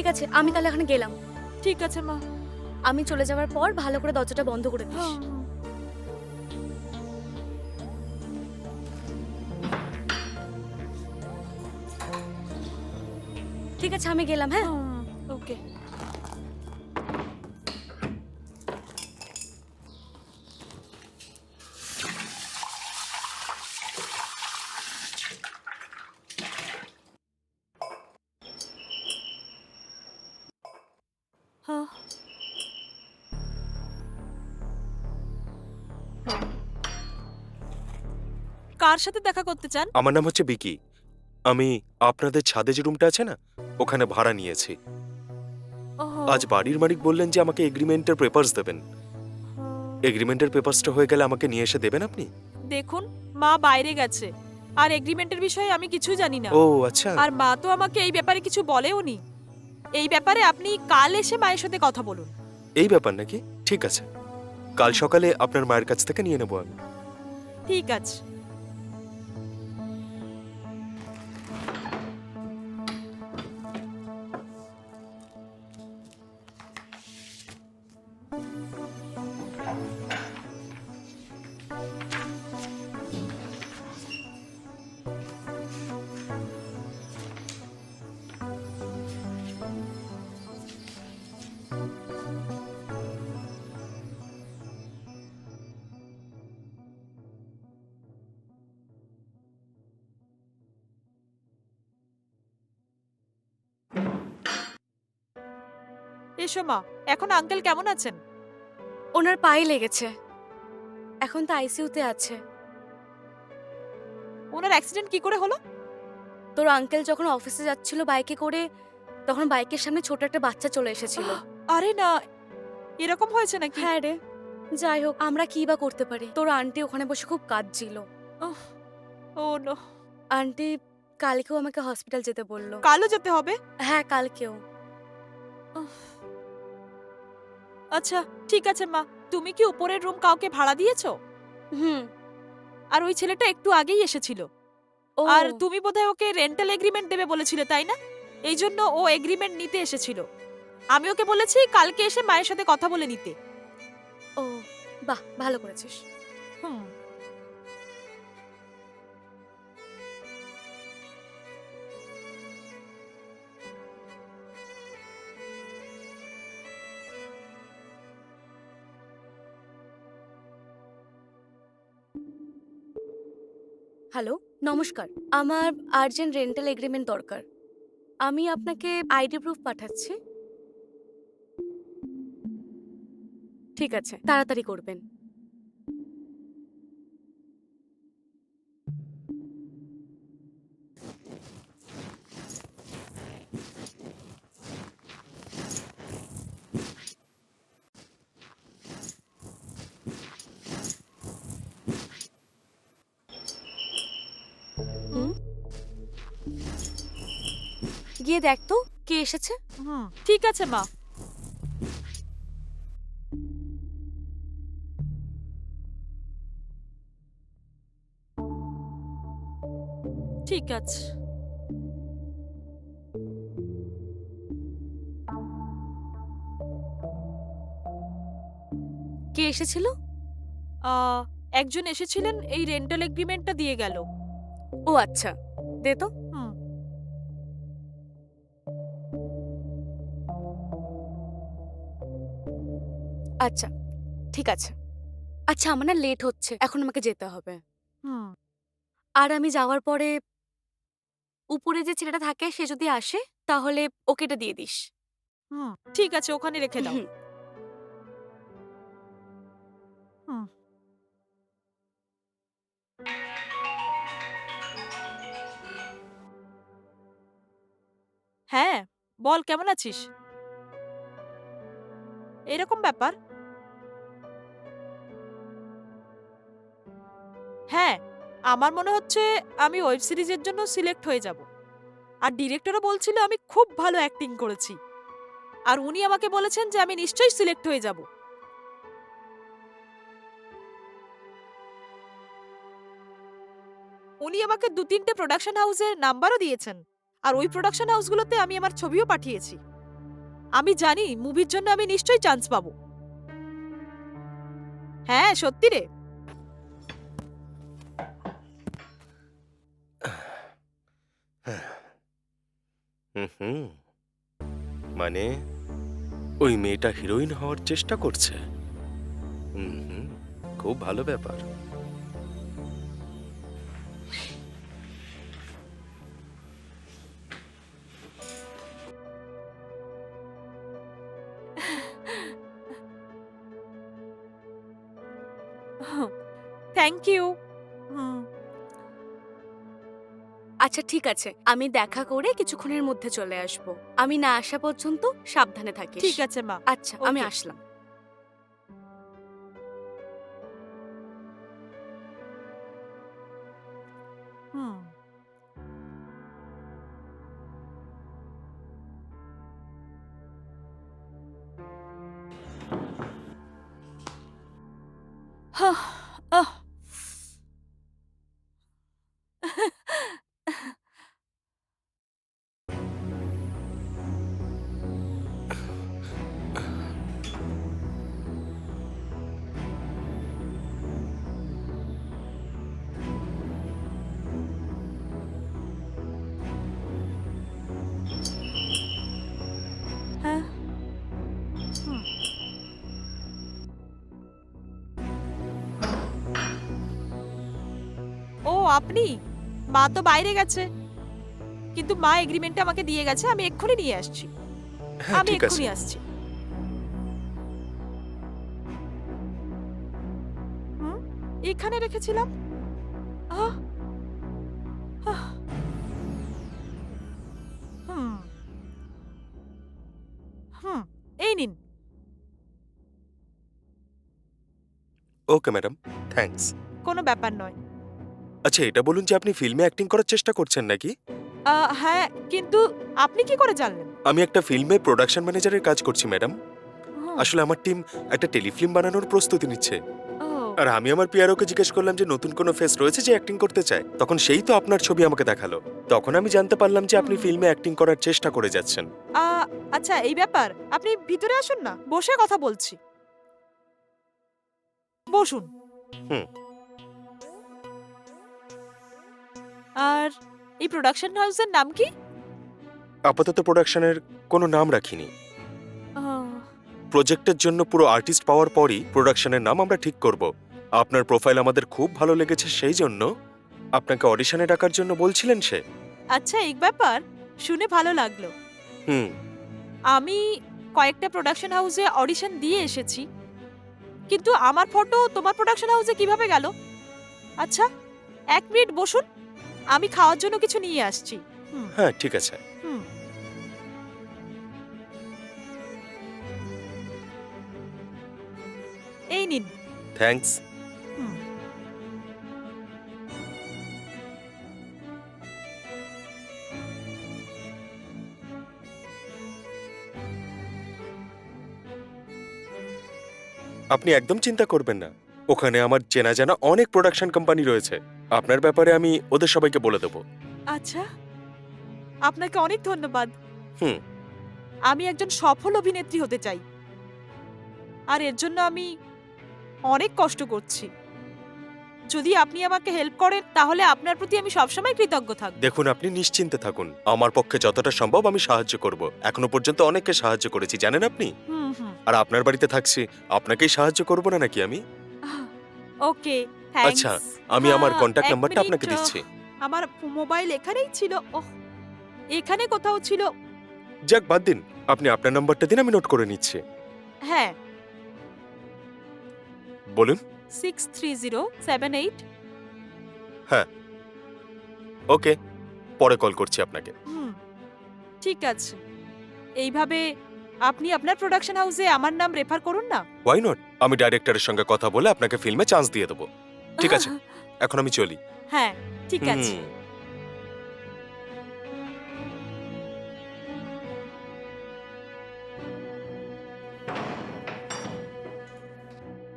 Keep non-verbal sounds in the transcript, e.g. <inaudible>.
ঠিক আছে আমি তাহলে এখানে গেলাম। ঠিক আছে মা। আমি চলে যাওয়ার পর ভালো করে দরজাটা বন্ধ করে দিস। হ্যাঁ, ঠিক আছে আমি গেলাম হ্যাঁ ওকে। কার সাথে দেখা করতে চান? আমার নাম হচ্ছে বিকি। আমি আপনাদের ছাদে যে রুমটা আছে না ওখানে ভাড়া নিয়েছি। আজ বাড়ির মালিক বললেন যে আমাকে এগ্রিমেন্টের পেপারস দেবেন। এগ্রিমেন্টের পেপারসটা হয়ে গেলে আমাকে নিয়ে এসে দেবেন আপনি? দেখুন মা বাইরে গেছে। আর এগ্রিমেন্টের বিষয়ে আমি কিছু জানি না। ও আচ্ছা। আর মা তো আমাকে এই ব্যাপারে কিছু বলেও নি। এই ব্যাপারে আপনি কাল এসে মায়ের সাথে কথা বলুন। এই ব্যাপার নাকি? ঠিক আছে। কাল সকালে আপনার মায়ের কাছ থেকে নিয়ে নেব আমি। ঠিক আছে। এসো মা এখন আঙ্কেল কেমন আছেন? ওনার পায়ে লেগেছে। এখন তো আইসিইউতে আছে। ওনার অ্যাক্সিডেন্ট কি করে হলো? তোর আঙ্কেল যখন অফিসে যাচ্ছিল বাইকে করে তখন বাইকের সামনে ছোট একটা বাচ্চা চলে এসেছিল। আরে না এরকম হয়েছে নাকি? হ্যাঁ রে। যাই হোক আমরা কি বা করতে পারি? তোর আন্টি ওখানে বসে খুব কাঁদছিল। ও নো। আন্টি কালকেও আমাকে হসপিটাল যেতে বলল। কালও যেতে হবে? হ্যাঁ কালকেও। আচ্ছা ঠিক আছে মা। তুমি কি উপরের রুম কাউকে ভাড়া দিয়েছ? হুম। আর ওই ছেলেটা একটু আগেই এসেছিল। ও। আর তুমি বোধহয় ওকে রেন্টাল এগ্রিমেন্ট দেবে বলেছিলে তাই না? এই জন্য ও এগ্রিমেন্ট নিতে এসেছিল। আমি ওকে বলেছি কালকে এসে মায়ের সাথে কথা বলে নিতে। ও বাহ ভালো করেছিস। হুম। হ্যালো, নমস্কার। আমার আর্জেন্ট রেন্টাল এগ্রিমেন্ট দরকার। আমি আপনাকে আইডি প্রুফ পাঠাচ্ছি। ঠিক আছে, তাড়াতাড়ি করবেন। গিয়ে দেখ তো কে এসেছে? ঠিক আছে মা। ঠিক আছে। কে এসেছিল? একজন এসেছিলেন এই রেন্টাল এগ্রিমেন্টটা দিয়ে গেল। ও আচ্ছা দে তো। আচ্ছা ঠিক আছে। আচ্ছা আমার না লেট হচ্ছে এখন আমাকে যেতে হবে। হুম। আর আমি যাওয়ার পরে উপরে যে ছেলেটা থাকে সে যদি আসে তাহলে ওকে এটা দিয়ে দিস। হুম। ঠিক আছে ওখানে রেখে দাও। হুম। হুম। হ্যাঁ বল কেমন আছিস? এরকম ব্যাপার। হ্যাঁ আমার মনে হচ্ছে আমি ওয়েব সিরিজের জন্য সিলেক্ট হয়ে যাব। আর ডিরেক্টরও বলছিল আমি খুব ভালো অ্যাক্টিং করেছি। আর উনি আমাকে বলেছেন যে আমি নিশ্চয়ই সিলেক্ট হয়ে যাব। উনি আমাকে দু তিনটে প্রোডাকশন হাউসের নাম্বারও দিয়েছেন। আর ওই প্রোডাকশন হাউসগুলোতে আমি আমার ছবিও পাঠিয়েছি। আমি জানি মুভির জন্য আমি নিশ্চয়ই চান্স পাবো। হ্যাঁ সত্যি রে। হুম মানে ওই মেয়েটা হিরোইন হওয়ার চেষ্টা করছে? হুম খুব ভালো ব্যাপার। থ্যাংক ইউ আচ্ছা ঠিক আছে। আমি দেখা করে কিছুক্ষণের মধ্যে চলে আসব। আমি না আসা পর্যন্ত সাবধানে থাকিস। ঠিক আছে মা। আচ্ছা আমি Okay. আসলাম। হুম। হাহ, আপনি? মা তো বাইরে গেছে। কিন্তু মা এগ্রিমেন্টটা আমাকে দিয়ে গেছে আমি এক্ষুনি নিয়ে আসছি। হ্যাঁ আমি ঠিক আছে। এক্ষুনি আসছি। হুম? এখানে রেখেছিলাম? আহ, আহ। হুম। হুম এই নিন। ওকে ম্যাডাম থ্যাঙ্কস কোনো ব্যাপার নয়। আচ্ছা এটা বলুন যে আপনি ফিল্মে অ্যাক্টিং করার চেষ্টা করছেন নাকি? আহ, হ্যাঁ কিন্তু আপনি কি করে জানলেন? আমি একটা ফিল্মে প্রোডাকশন ম্যানেজারের কাজ করছি ম্যাডাম হুম, আসলে আমার টিম একটা টেলিফিল্ম বানানোর প্রস্তুতি নিচ্ছে। ও, আর আমি আমার পিয়ারোকে জিজ্ঞেস করলাম যে নতুন কোনো ফেস রয়েছে যে অ্যাক্টিং করতে চায়? তখন সেই তো আপনার ছবি আমাকে দেখাল। তখন আমি জানতে পারলাম যে আপনি ফিল্মে অ্যাক্টিং করার চেষ্টা করে যাচ্ছেন। আহ, আচ্ছা এই ব্যাপার। আপনি ভিতরে আসুন না বসে কথা বলছি। বসুন। হুম। আর এই প্রোডাকশন হাউসের নাম কি? আপাতত প্রোডাকশনের কোনো নাম রাখিনি। প্রজেক্টের জন্য পুরো আর্টিস্ট পাওয়ার পরই প্রোডাকশনের নাম আমরা ঠিক করব। আপনার প্রোফাইল আমাদের খুব ভালো লেগেছে সেই জন্য। আপনাকে অডিশনে ডাকার জন্য বলছিলেন সে? আচ্ছা এই ব্যাপার শুনে ভালো লাগল। হুম। আমি কয়েকটা প্রোডাকশন হাউসে অডিশন দিয়ে এসেছি। কিন্তু আমার ফটো তোমার প্রোডাকশন হাউসে কীভাবে গেল? আচ্ছা এক মিনিট বসুন। আমি খাওয়ার জন্য কিছু নিয়ে আসছি। হ্যাঁ ঠিক আছে। এই নিন। থ্যাঙ্কস আপনি একদম চিন্তা করবেন না। ওখানে আমার চেনা জানা অনেক প্রোডাকশন কোম্পানি রয়েছে। আপনার ব্যাপারে আমি ওদের সবাইকে বলে দেবো। আচ্ছা। আপনাকে অনেক ধন্যবাদ। হুম। আমি একজন সফল অভিনেত্রী হতে চাই। আর এর জন্য আমি অনেক কষ্ট করছি। যদি আপনি আমাকে হেল্প করেন তাহলে আপনার প্রতি আমি সবসময় কৃতজ্ঞ থাকব। দেখুন আপনি নিশ্চিন্তে থাকুন। আমার পক্ষে যতটা সম্ভব আমি সাহায্য করব। এখনও পর্যন্ত অনেককে সাহায্য করেছি জানেন আপনি? হুম হুম। আর আপনার বাড়িতে থাকছি আপনাকেই সাহায্য করব না নাকি আমি? ওকে আচ্ছা, আমি আমার কন্ট্যাক্ট নাম্বারটা আপনাকে দিচ্ছি। আমার মোবাইল এখানেই ছিল ওহ এখানে কোথাও ছিল। যাক বাদ দিন আপনি আপনার নাম্বারটা দিন আমি নোট করে নিচ্ছি। হ্যাঁ। বলুন। Six three zero seven eight হ্যাঁ। ওকে পরে কল করছি আপনাকে। হুম ঠিক আছে। এইভাবে আপনি আপনার প্রোডাকশন হাউসে আমার নাম রেফার করুন না? ওয়াই নট আমি ডাইরেক্টরের সঙ্গে কথা বলে আপনাকে ফিল্মে চান্স দিয়ে দেবো। ঠিক আছে? <laughs> এখন আমি চলি। হ্যাঁ ঠিক আছে। হুম